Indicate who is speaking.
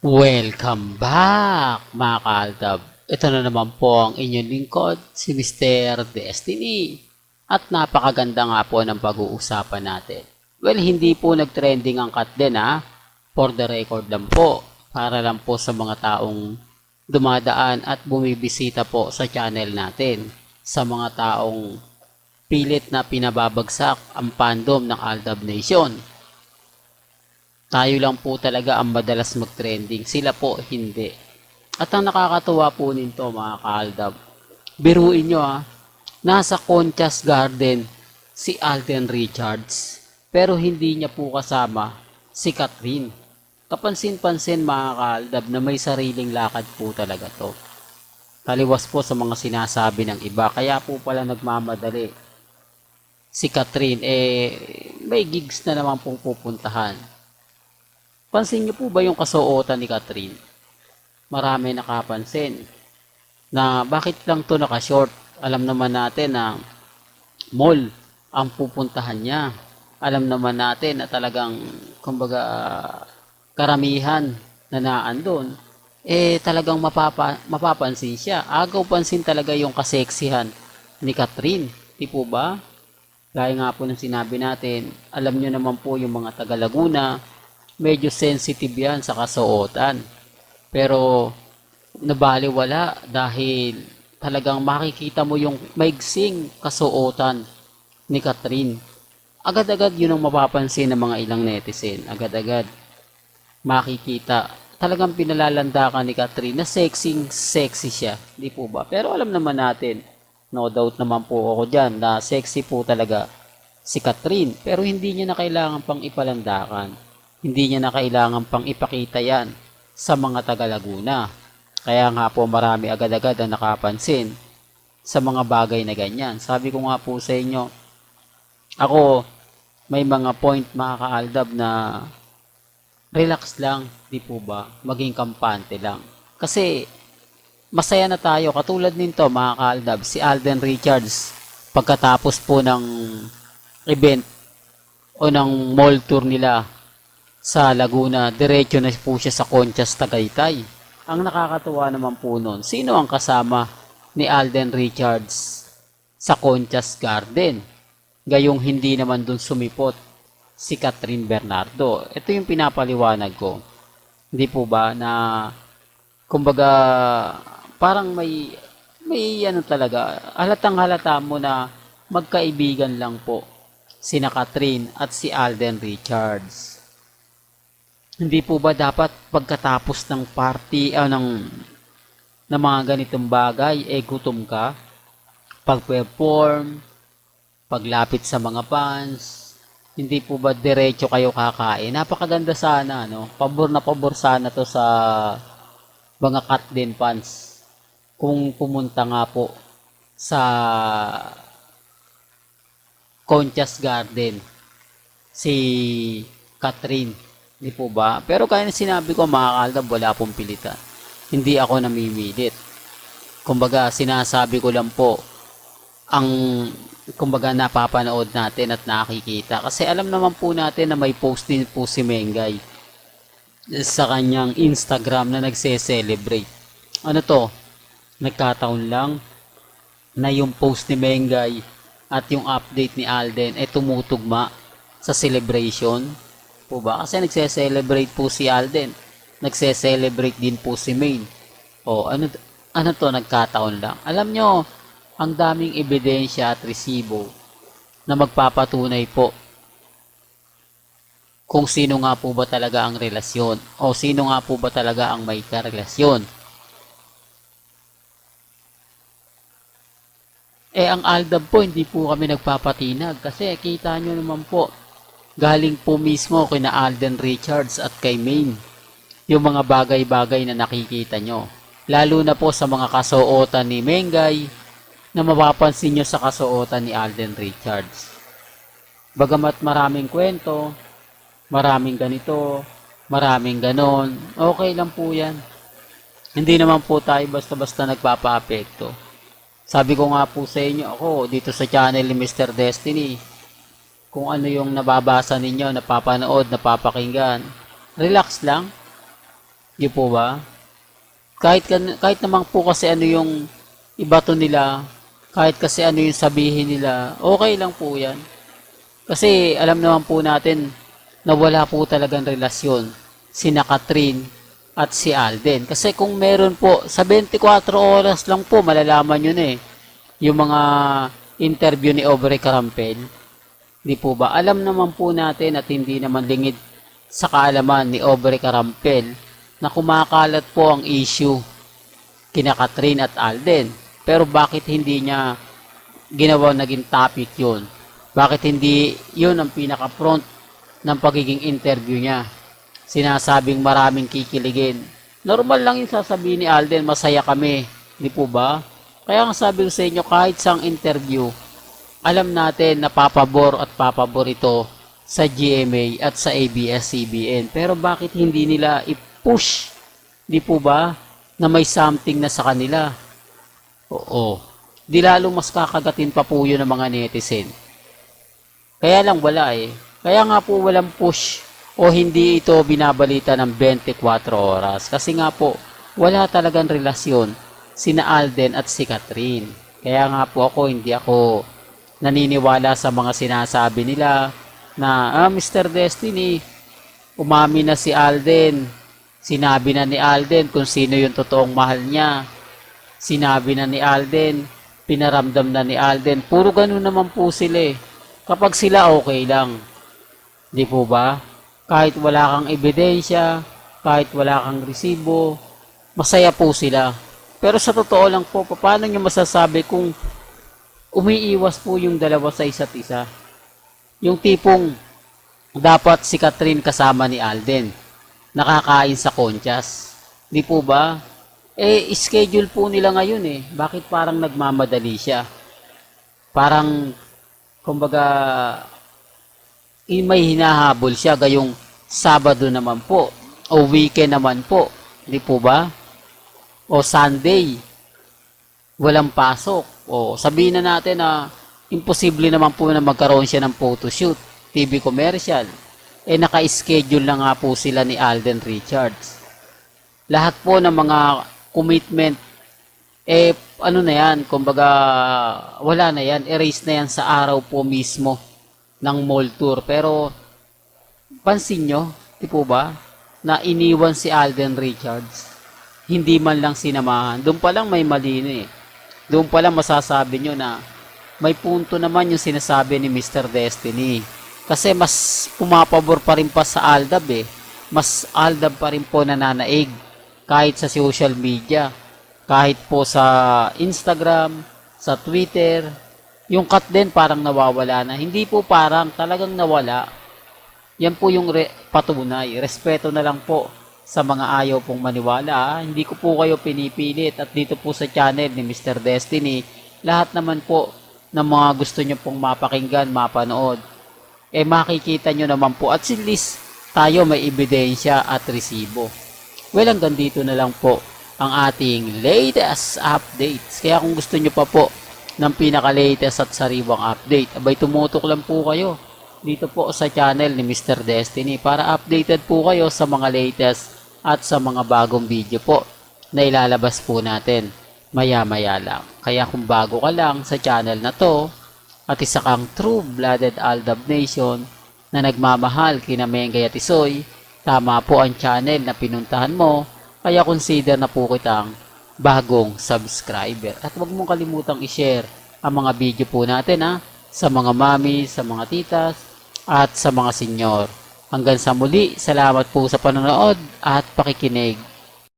Speaker 1: Welcome back, mga kaaldab. Ito na naman po ang inyong lingkod, si Mr. Destiny. At napakaganda nga po ng pag-uusapan natin. Well, hindi po nag-trending ang cut din ha. For the record lang po. Para lang po sa mga taong dumadaan at bumibisita po sa channel natin. Sa mga taong pilit na pinababagsak ang fandom ng Aldab Nation tayo lang po talaga ang madalas mag-trending. Sila po hindi. At ang nakakatuwa po nito mga kaaldab, biruin nyo ah, nasa Conchas Garden si Alden Richards, pero hindi niya po kasama si Catherine. Kapansin-pansin mga kaaldab na may sariling lakad po talaga to. Taliwas po sa mga sinasabi ng iba, kaya po pala nagmamadali. Si Catherine, eh, may gigs na naman pong pupuntahan. Pansin niyo po ba yung kasuotan ni Catherine? Marami nakapansin na bakit lang to naka-short. Alam naman natin na mall ang pupuntahan niya. Alam naman natin na talagang kumbaga karamihan na naandun eh talagang mapapa, mapapansin siya. Agaw pansin talaga yung kaseksihan ni Catherine. Di po ba? Gaya nga po ng sinabi natin, alam niyo naman po yung mga taga Laguna, medyo sensitive yan sa kasuotan. Pero nabaliwala dahil talagang makikita mo yung maigsing kasuotan ni Catherine. Agad-agad yun ang mapapansin ng mga ilang netizen. Agad-agad makikita. Talagang pinalalandakan ni Catherine na sexy sexy siya. Di po ba? Pero alam naman natin, no doubt naman po ako dyan na sexy po talaga si Catherine. Pero hindi niya na kailangan pang ipalandakan hindi niya na kailangan pang ipakita yan sa mga taga Laguna. Kaya nga po marami agad-agad ang nakapansin sa mga bagay na ganyan. Sabi ko nga po sa inyo, ako may mga point mga kaaldab na relax lang, di po ba? Maging kampante lang. Kasi masaya na tayo. Katulad nito mga kaaldab, si Alden Richards pagkatapos po ng event o ng mall tour nila sa Laguna, diretso na po siya sa Conchas, Tagaytay. Ang nakakatuwa naman po nun, sino ang kasama ni Alden Richards sa Conchas Garden? Gayong hindi naman dun sumipot si Catherine Bernardo. Ito yung pinapaliwanag ko. Hindi po ba na kumbaga parang may may ano talaga halatang halata mo na magkaibigan lang po sina Catherine at si Alden Richards. Hindi po ba dapat pagkatapos ng party o ng, ng mga ganitong bagay, eh gutom ka? Pag-perform, paglapit sa mga fans, hindi po ba diretso kayo kakain? Napakaganda sana, no? Pabor na pabor sana to sa mga cut din fans. Kung pumunta nga po sa Conchas Garden si Catherine Di po ba? Pero kaya na sinabi ko mga kaldab, wala pong pilitan. Hindi ako namimilit. Kumbaga, sinasabi ko lang po ang kumbaga napapanood natin at nakikita. Kasi alam naman po natin na may post din po si Mengay sa kanyang Instagram na nagse-celebrate. Ano to? Nagkataon lang na yung post ni Mengay at yung update ni Alden ay tumutugma sa celebration po ba? Kasi nagse-celebrate po si Alden. Nagse-celebrate din po si Maine. O ano, ano to, nagkataon lang. Alam nyo, ang daming ebidensya at resibo na magpapatunay po kung sino nga po ba talaga ang relasyon o sino nga po ba talaga ang may karelasyon. Eh, ang Aldab po, hindi po kami nagpapatinag kasi kita nyo naman po, galing po mismo kina Alden Richards at kay Maine. Yung mga bagay-bagay na nakikita nyo. Lalo na po sa mga kasuotan ni Mengay na mapapansin nyo sa kasuotan ni Alden Richards. Bagamat maraming kwento, maraming ganito, maraming ganon, okay lang po yan. Hindi naman po tayo basta-basta nagpapa-apekto. Sabi ko nga po sa inyo, ako dito sa channel ni Mr. Destiny, kung ano yung nababasa ninyo, napapanood, napapakinggan, relax lang. Di po ba? Kahit, kahit naman po kasi ano yung ibato nila, kahit kasi ano yung sabihin nila, okay lang po yan. Kasi alam naman po natin na wala po talagang relasyon sina Catherine at si Alden. Kasi kung meron po, sa 24 oras lang po, malalaman yun eh. Yung mga interview ni Aubrey Carampel. Di po ba? Alam naman po natin at hindi naman lingid sa kaalaman ni Aubrey Carampel na kumakalat po ang issue kina Catherine at Alden. Pero bakit hindi niya ginawa naging topic yun? Bakit hindi yun ang pinaka-front ng pagiging interview niya? Sinasabing maraming kikiligin. Normal lang yung sasabihin ni Alden, masaya kami. Di po ba? Kaya nga sabi ko sa inyo, kahit sang interview, alam natin na papabor at papabor ito sa GMA at sa ABS-CBN. Pero bakit hindi nila i-push? Di po ba? Na may something na sa kanila. Oo. Di lalo mas kakagatin pa po yun ng mga netizen. Kaya lang wala eh. Kaya nga po walang push o hindi ito binabalita ng 24 oras. Kasi nga po, wala talagang relasyon sina Alden at si Catherine. Kaya nga po ako, hindi ako naniniwala sa mga sinasabi nila na, ah, Mr. Destiny, umami na si Alden. Sinabi na ni Alden kung sino yung totoong mahal niya. Sinabi na ni Alden, pinaramdam na ni Alden. Puro ganun naman po sila eh. Kapag sila okay lang. Di po ba? Kahit wala kang ebidensya, kahit wala kang resibo, masaya po sila. Pero sa totoo lang po, paano nyo masasabi kung umiiwas po yung dalawa sa isa't isa? Yung tipong dapat si Catherine kasama ni Alden, nakakain sa konsyas. Di po ba? Eh, schedule po nila ngayon eh. Bakit parang nagmamadali siya? Parang, kumbaga, may hinahabol siya gayong Sabado naman po o weekend naman po. Di po ba? O Sunday, walang pasok. O sabihin na natin na imposible naman po na magkaroon siya ng photoshoot, TV commercial. Eh naka-schedule na nga po sila ni Alden Richards. Lahat po ng mga commitment, eh ano na yan, kumbaga wala na yan, erase na yan sa araw po mismo ng mall tour. Pero pansin nyo, di po ba, na iniwan si Alden Richards. Hindi man lang sinamahan. Doon pa lang may mali na eh. Doon pa lang masasabi nyo na may punto naman yung sinasabi ni Mr. Destiny. Kasi mas pumapabor pa rin pa sa Aldab eh. Mas Aldab pa rin po nananaig kahit sa social media. Kahit po sa Instagram, sa Twitter. Yung cut din parang nawawala na. Hindi po parang talagang nawala yan po yung re- patunay. Respeto na lang po sa mga ayaw pong maniwala. Hindi ko po kayo pinipilit at dito po sa channel ni Mr. Destiny, lahat naman po ng mga gusto nyo pong mapakinggan, mapanood, eh makikita nyo naman po at at least tayo may ebidensya at resibo. Well, hanggang dito na lang po ang ating latest updates. Kaya kung gusto nyo pa po ng pinaka-latest at sariwang update, abay tumutok lang po kayo dito po sa channel ni Mr. Destiny para updated po kayo sa mga latest at sa mga bagong video po na ilalabas po natin maya-maya lang. Kaya kung bago ka lang sa channel na to at isa kang true-blooded Aldab Nation na nagmamahal kina Mengay at Isoy, tama po ang channel na pinuntahan mo kaya consider na po kitang bagong subscriber. At huwag mong kalimutang i-share ang mga video po natin ha, sa mga mami, sa mga titas, at sa mga senyor. Hanggang sa muli, salamat po sa panonood at pakikinig.